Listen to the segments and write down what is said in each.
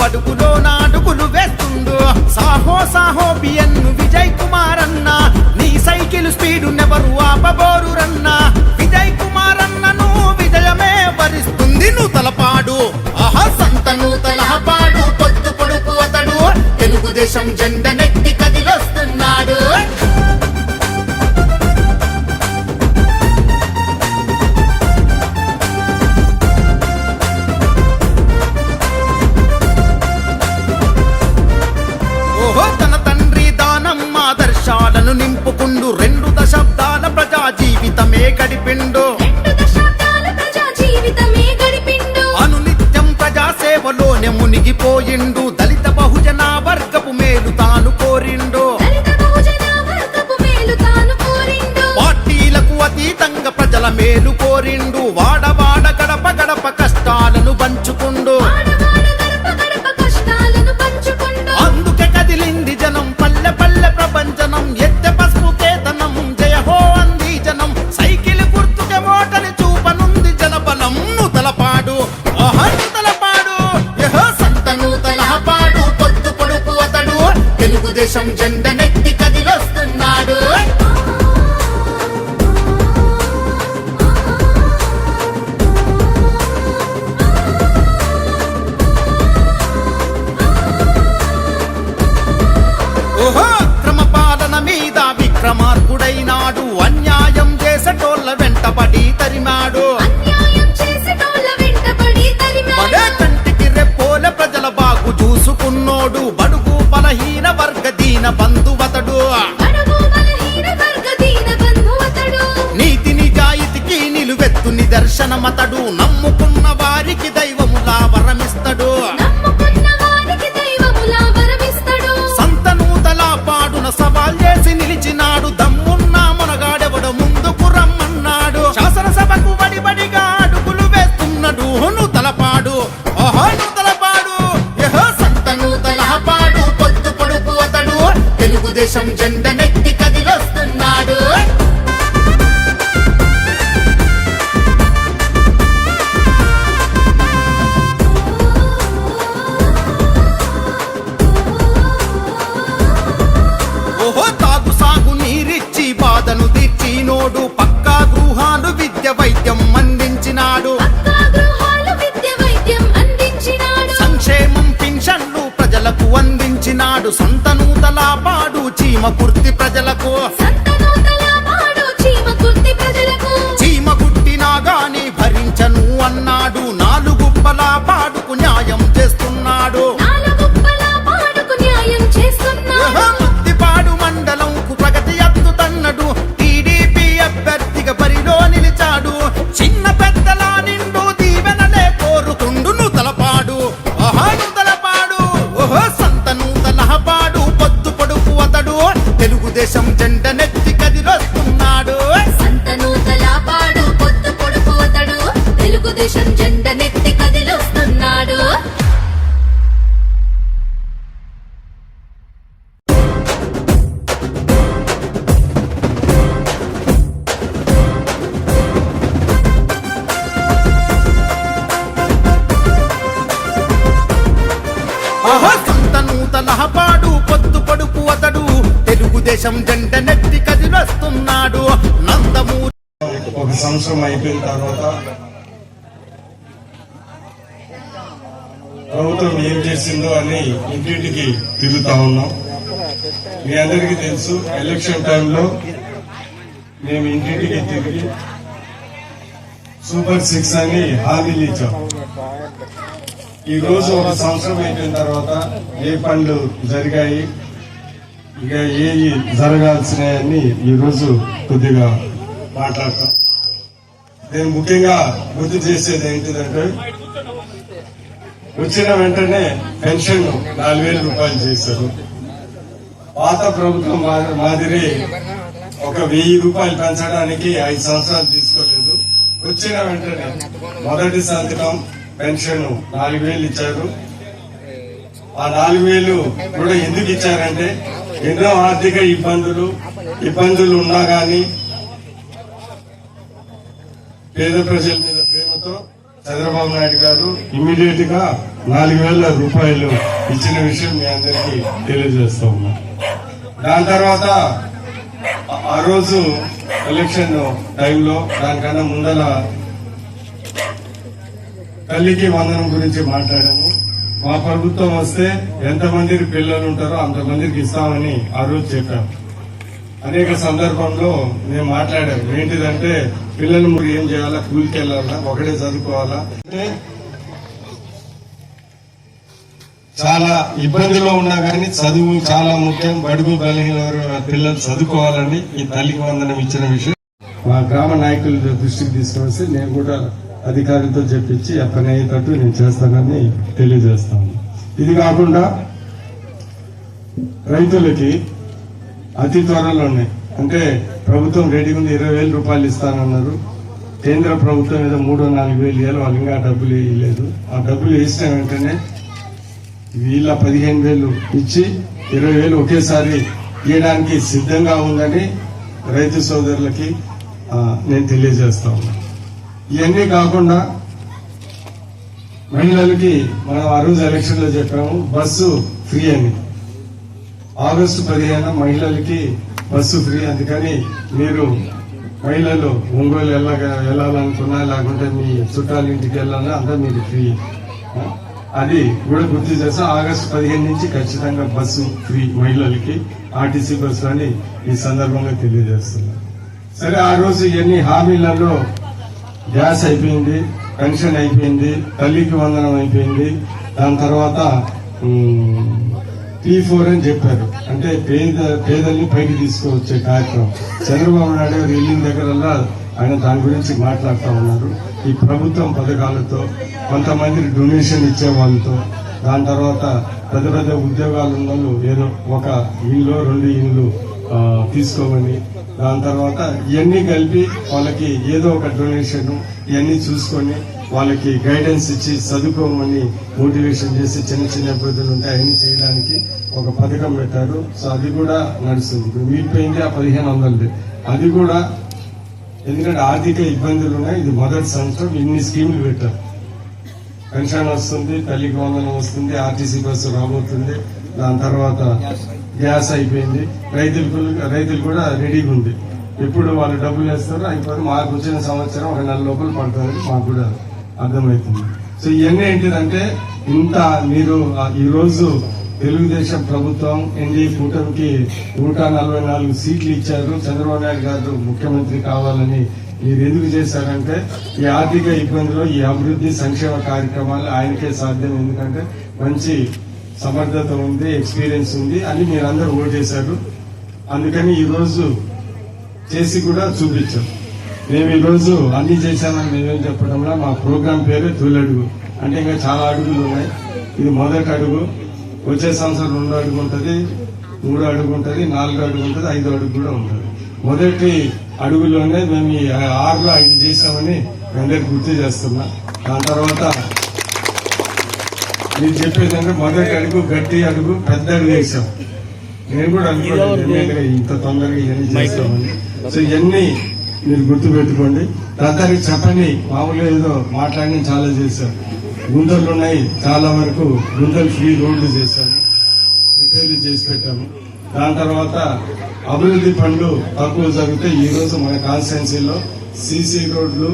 చంద్రబాబు అడుగులో మునిగిపోయిండు. దళిత బహుజన వర్గపు మేలు తాను కోరిండు. తెలుగుదేశం జెండ నెత్తి కదిలొస్తున్నాడు. ఓహో అక్రమ పాలన మీద విక్రమార్కుడైనాడు. అన్యాయం చేసటోళ్ళ వెంటపడి తరిమాడు. బలహీన దీన బంధువతడు. నీతి నిజాయితీకి నిలువెత్తు నిదర్శనమతడు. నమ్ముకున్న వారికి దైవములా తెలుగుదేశం జెండ నెత్తి కదిలొస్తున్నాడు. ఓహో తాగు సాగు నీరిచ్చి బాధను తీర్చినోడు పక్కా గృహాలు విద్య వైద్యం అందించినాడు. పక్కా గృహాలు విద్య వైద్యం అందించినాడు. సంక్షేమం పింఛన్లు ప్రజలకు అందించినాడు. సంతనూతల పాడు సీమ కుర్తి ప్రజలకు. సహపాడు పొత్తు పడుపు అతడు. తెలుగుదేశం జంట నెత్తి కదిలొస్తున్నాడు నందమూరి ఒక సంవత్సరం అయిపోయిన తర్వాత ప్రభుత్వం ఏం చేసిందో అని ఇంటింటికి తిరుగుతా ఉన్నాం. మీ అందరికీ తెలుసు ఎలక్షన్ టైంలో మేము ఇంటింటికి తిరిగి సూపర్ సిక్స్ అని హామీలు ఇచ్చాం. ఈ రోజు ఒక సంవత్సరం అయిపోయిన తర్వాత ఏ పనులు జరిగాయి? ఇక ఏవి జరగాల్సినాయని ఈరోజు కొద్దిగా మాట్లాడతాం. నేను ముఖ్యంగా గుర్తు చేసేది ఏంటిదంటే వచ్చిన వెంటనే పెన్షన్ నాలుగు వేల రూపాయలు చేశారు. పాత ప్రభుత్వం మా- మాదిరి ఒక వెయ్యి రూపాయలు పెంచడానికి ఐదు సంవత్సరాలు తీసుకోలేదు. వచ్చిన వెంటనే మొదటి సంతకం పెన్షన్ నాలుగు వేలు ఇచ్చారు. ఆ నాలుగు వేలు కూడా ఎందుకు ఇచ్చారంటే ఎన్నో ఆర్థిక ఇబ్బందులు ఇబ్బందులు ఉన్నా కానీ పేద ప్రజల మీద ప్రేమతో చంద్రబాబు నాయుడు గారు ఇమ్మీడియట్గా నాలుగు వేల రూపాయలు ఇచ్చిన విషయం మీ అందరికీ తెలియజేస్తా ఉన్నా. దాని తర్వాత ఆ- రోజు ఎలక్షన్ టైంలో దానికన్నా ముందల తల్లికి వందనం గురించి మాట్లాడాము. మా ప్రభుత్వం వస్తే ఎంతమందికి పిల్లలు ఉంటారో అంతమందికి ఇస్తామని ఆ రోజు చెప్పాం. అనేక సందర్భంలో నేను మాట్లాడాను ఏంటిదంటే పిల్లలు మీరు ఏం చేయాలా? కూలికి వెళ్ళాలా? ఒకటే చదువుకోవాలా? అంటే చాలా ఇబ్బందిలో ఉన్నా కానీ చదువు చాలా ముఖ్యం. బడుగు బలహీన పిల్లలు చదువుకోవాలని ఈ తల్లికి వందనం ఇచ్చిన విషయం. మా గ్రామ నాయకుల దృష్టికి తీసుకొస్తే నేను కూడా అధికారులతో చెప్పించి ఆ పని అయ్యేటట్టు నేను చేస్తానని తెలియజేస్తాను. ఇది కాకుండా రైతులకి అతి త్వరలోనే అంటే ప్రభుత్వం రెడీ ఉంది ఇరవై వేల రూపాయలు ఇస్తానన్నారు. కేంద్ర ప్రభుత్వం ఏదో మూడో నాలుగు వేలు ఇవ్వాలి వాళ్ళు ఇంకా డబ్బులు ఇవ్వలేదు ఆ డబ్బులు వేసిన వెంటనే వీళ్ళ పదిహేను వేలు ఇచ్చి ఇరవై వేలు ఒకేసారి ఇవ్వడానికి సిద్ధంగా ఉందని రైతు సోదరులకి నేను తెలియజేస్తా ఉన్నాను ఇవన్నీ కాకుండా మహిళలకి మనం ఆ రోజు ఎలక్షన్లో చెప్పాము బస్సు ఫ్రీ అని. ఆగస్టు పదిహేను మహిళలకి బస్సు ఫ్రీ అందుకని మీరు మహిళలు ఒంగోలు వెళ్ళ వెళ్ళాలనుకున్నా లేకుంటే మీ చుట్టాల ఇంటికి వెళ్ళాలన్నా అంతా మీకు ఫ్రీ. అది కూడా గుర్తు చేస్తాం ఆగస్టు పదిహేను నుంచి ఖచ్చితంగా బస్సు ఫ్రీ మహిళలకి ఆర్టీసీ బస్సు అని ఈ సందర్భంగా తెలియజేస్తున్నాం. సరే ఆ రోజు ఎన్ని హామీలలో గ్యాస్ అయిపోయింది పెన్షన్ అయిపోయింది తల్లికి వందనం అయిపోయింది. దాని తర్వాత టీ ఫోర్ అని చెప్పారు. అంటే పేద పేదల్ని పైకి తీసుకువచ్చే కార్యక్రమం. చంద్రబాబు నాయుడు గారు వెళ్ళిన దగ్గరల్లా ఆయన దాని గురించి మాట్లాడుతూ ఉన్నారు. ఈ ప్రభుత్వం పథకాలతో కొంతమంది డొనేషన్ ఇచ్చే వాళ్ళతో దాని తర్వాత పెద్ద పెద్ద ఉద్యోగాలు ఉన్న వాళ్ళు ఏదో ఒక ఇల్లు రెండు ఇల్లు తీసుకోమని దాని తర్వాత ఇవన్నీ కలిపి వాళ్ళకి ఏదో ఒక డొనేషన్ ఇవన్నీ చూసుకొని వాళ్ళకి గైడెన్స్ ఇచ్చి చదువుకోమని మోటివేషన్ చేసి చిన్న చిన్న ఇబ్బందులు ఉంటాయి అవన్నీ చేయడానికి ఒక పథకం పెట్టారు. సో అది కూడా నడుస్తుంది. ఇప్పుడు ఆ పదిహేను వందలది అది కూడా ఎందుకంటే ఆర్థిక ఇబ్బందులు ఉన్నాయి. ఇది మొదటి సంవత్సరం ఇన్ని స్కీములు పెట్టారు. పెన్షన్ వస్తుంది తల్లికి వందనం వస్తుంది ఆర్టీసీ బస్సు రాబోతుంది. దాని తర్వాత గ్యాస్ అయిపోయింది. రైతులకు రైతులు కూడా రెడీగా ఉంది. ఎప్పుడు వాళ్ళు డబ్బులు వేస్తారో అయిపోయి మాకు వచ్చిన సంవత్సరం ఒక నెల లోపల పడుతుంది మాకు కూడా అర్థమవుతుంది. సో ఇవన్నీ ఏంటిదంటే ఇంత మీరు ఈరోజు తెలుగుదేశం ప్రభుత్వం ఎన్డీఏ కూటమికి నూట నలభై నాలుగు సీట్లు ఇచ్చారు. చంద్రబాబు నాయుడు గారు ముఖ్యమంత్రి కావాలని మీరు ఎందుకు చేశారంటే ఈ ఆర్థిక ఇబ్బందిలో ఈ అభివృద్ధి సంక్షేమ కార్యక్రమాలు ఆయనకే సాధ్యం. ఎందుకంటే మంచి సమర్థత ఉంది ఎక్స్పీరియన్స్ ఉంది అని మీరు అందరూ ఓట్ చేశారు. అందుకని ఈరోజు చేసి కూడా చూపించాం. మేము ఈరోజు అన్ని చేశామని మేమేం చెప్పడంలో మా ప్రోగ్రాం పేరు తొలడుగు అంటే ఇంకా చాలా అడుగులు ఉన్నాయి. ఇది మొదటి అడుగు. వచ్చే సంవత్సరం రెండు అడుగు ఉంటుంది మూడు అడుగు ఉంటుంది నాలుగు అడుగు ఉంటుంది ఐదు అడుగు కూడా ఉంటుంది. మొదటి అడుగులోనే మేము ఈ ఆరులో ఐదు చేశామని అందరికి గుర్తు చేస్తున్నా. దాని తర్వాత మీరు చెప్పేది అంటే మొదటి అడుగు గట్టి అడుగు పెద్ద అడుగు వేసాం నేను కూడా అనుకోలేదు ఇంత తొందరగా ఇవన్నీ చేస్తామని. సో ఇవన్నీ మీరు గుర్తు పెట్టుకోండి దానికి చెప్పండి మామూలుగా ఏదో మాట్లాడి చాలా చేశాం గుంతలు ఉన్నాయి చాలా వరకు గుంతలు ఫ్రీ రోడ్లు చేశాము రిపేర్లు చేసి పెట్టాము. దాని తర్వాత అభివృద్ధి పనులు తక్కువ జరిగితే ఈ రోజు మన కాన్స్టిట్యున్సీలో సీసీ రోడ్లు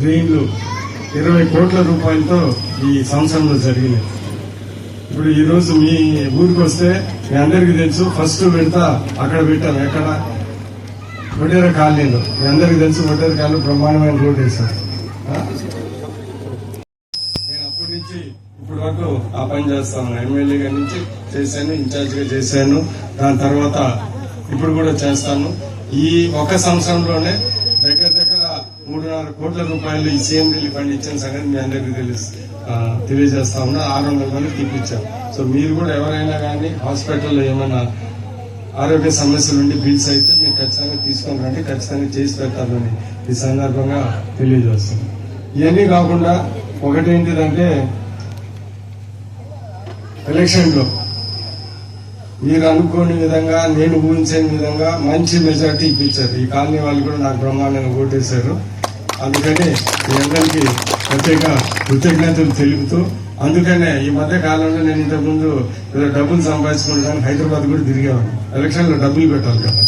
డ్రైన్లు ఇరవై కోట్ల రూపాయలతో ఈ సంవత్సరంలో జరిగినాయి ఇప్పుడు ఈరోజు మీ ఊరికి వస్తే మీ అందరికీ తెలుసు ఫస్ట్ పెడతా అక్కడ పెట్టారు ఎక్కడ? వడ్డేర కాలనీలో. మీ అందరికీ తెలుసు వడ్డేర కాలనీ బ్రహ్మాండమైన రోడ్ వేశారు. నేను అప్పటి నుంచి ఇప్పుడు వరకు ఆ పని చేస్తాను. ఎమ్మెల్యేగా నుంచి చేశాను ఇన్ఛార్జ్గా చేశాను. దాని తర్వాత ఇప్పుడు కూడా చేస్తాను. ఈ ఒక సంవత్సరంలోనే మూడున్నర కోట్ల రూపాయలు ఈ సీఎం రిలీఫ్ ఫండ్ ఇచ్చిన సంగతి మీ అందరికీ తెలుసు. తెలియజేస్తా ఉన్నా ఆరు వందల మంది తీపిచ్చాం సో మీరు కూడా ఎవరైనా కానీ హాస్పిటల్లో ఏమైనా ఆరోగ్య సమస్యలు ఉండి బిల్స్ అయితే మీరు ఖచ్చితంగా తీసుకొని రండి ఖచ్చితంగా చేసి పెట్టాలని ఈ సందర్భంగా తెలియజేస్తాను. ఇవన్నీ కాకుండా ఒకటేంటిదంటే ఎలక్షన్లో మీరు అనుకోని విధంగా నేను ఊహించని విధంగా మంచి మెజార్టీ ఇప్పించారు. ఈ కాలనీ వాళ్ళు కూడా నాకు బ్రహ్మాండంగా ఓటేశారు. అందుకని మీ అందరికీ ప్రత్యేక కృతజ్ఞతలు తెలుపుతూ అందుకనే ఈ మధ్య కాలంలో నేను ఇంతకుముందు ఏదో డబ్బులు సంపాదించుకుంటాను హైదరాబాద్ కూడా తిరిగేవాడిని. ఎలక్షన్లో డబ్బులు పెట్టాలి కదా.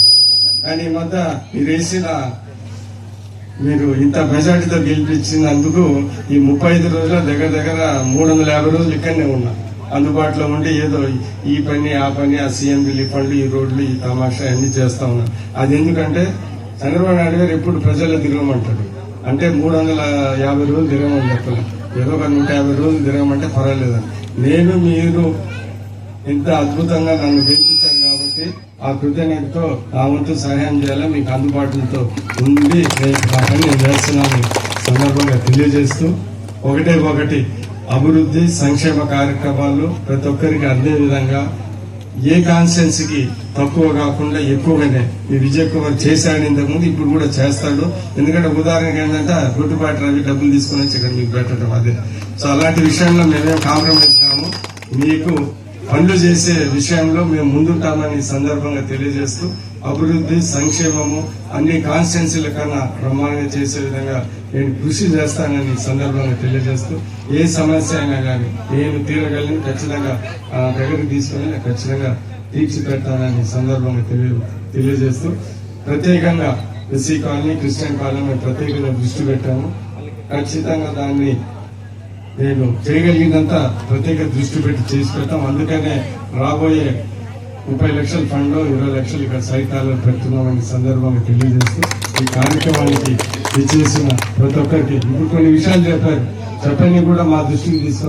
కానీ ఈ మధ్య మీరు వేసిన మీరు ఇంత మెజార్టీతో గెలిపించినందుకు ఈ ముప్పై ఐదు రోజుల దగ్గర దగ్గర మూడు వందల యాభై రోజులు ఇక్కడనే ఉన్నా. అందుబాటులో ఉండి ఏదో ఈ పని ఆ పని ఆ సీఎం రిలీఫ్ ఫండ్లు ఈ రోడ్లు ఈ తమాషా అన్ని చేస్తా ఉన్నా. అది ఎందుకంటే చంద్రబాబు నాయుడు గారు ఎప్పుడు ప్రజల్లో తిరగమంటాడు. అంటే మూడు వందల యాభై రోజులు తిరగమని చెప్పలేం. ఏదో ఒక నూట యాభై రోజులు తిరగమంటే పర్వాలేదు నేను మీరు ఇంత అద్భుతంగా నన్ను గెలిపించారు కాబట్టి ఆ కృతజ్ఞతతో నా వంతు సహాయం చేయాలి మీకు అందుబాటులో ఉండి నేను చేస్తున్నాను సందర్భంగా తెలియజేస్తూ ఒకటే ఒకటి అభివృద్ధి సంక్షేమ కార్యక్రమాలు ప్రతి ఒక్కరికి అందే విధంగా ఏ కాన్స్టెన్సీ కి తక్కువ కాకుండా ఎక్కువగానే. ఈ విజయ్ కుమార్ చేశాడు ఇంతకుముందు ఇప్పుడు కూడా చేస్తాడు. ఎందుకంటే ఉదాహరణకి ఏంటంటే గుట్టుబాటు రవి డబ్బులు తీసుకుని వచ్చి ఇక్కడ మీకు పెట్టడం అదే. సో అలాంటి విషయంలో మేమేం కాంప్రమైజ్ కాము. మీకు పనులు చేసే విషయంలో మేము ముందుంటామని సందర్భంగా తెలియజేస్తూ అభివృద్ధి సంక్షేమము అన్ని కాన్స్టిట్యున్సీల కన్నా బ్రహ్మాండంగా చేసే విధంగా నేను కృషి చేస్తానని సందర్భంగా తెలియజేస్తూ ఏ సమస్య అయినా కానీ నేను తీరగలిగిన ఖచ్చితంగా దగ్గరికి తీసుకొని ఖచ్చితంగా తీర్చి పెడతానని సందర్భంగా తెలియ తెలియజేస్తూ ప్రత్యేకంగా ఎస్సీ కాలనీ క్రిస్టియన్ కాలనీ మేము ప్రత్యేకంగా దృష్టి పెట్టాము. ఖచ్చితంగా దాన్ని నేను చేయగలిగినంత ప్రత్యేక దృష్టి పెట్టి చేసి పెడతాం. అందుకనే రాబోయే ముప్పై లక్షల ఫండ్ ఇరవై లక్షలు ఇక్కడ సైతాలను పెడుతున్నామని సందర్భంగా తెలియజేస్తూ ఈ కార్యక్రమానికి ఇచ్చేసిన ప్రతి ఒక్కరికి. ఇప్పుడు కొన్ని విషయాలు చెప్పారు. చెప్పని కూడా మా దృష్టికి తీసుకొని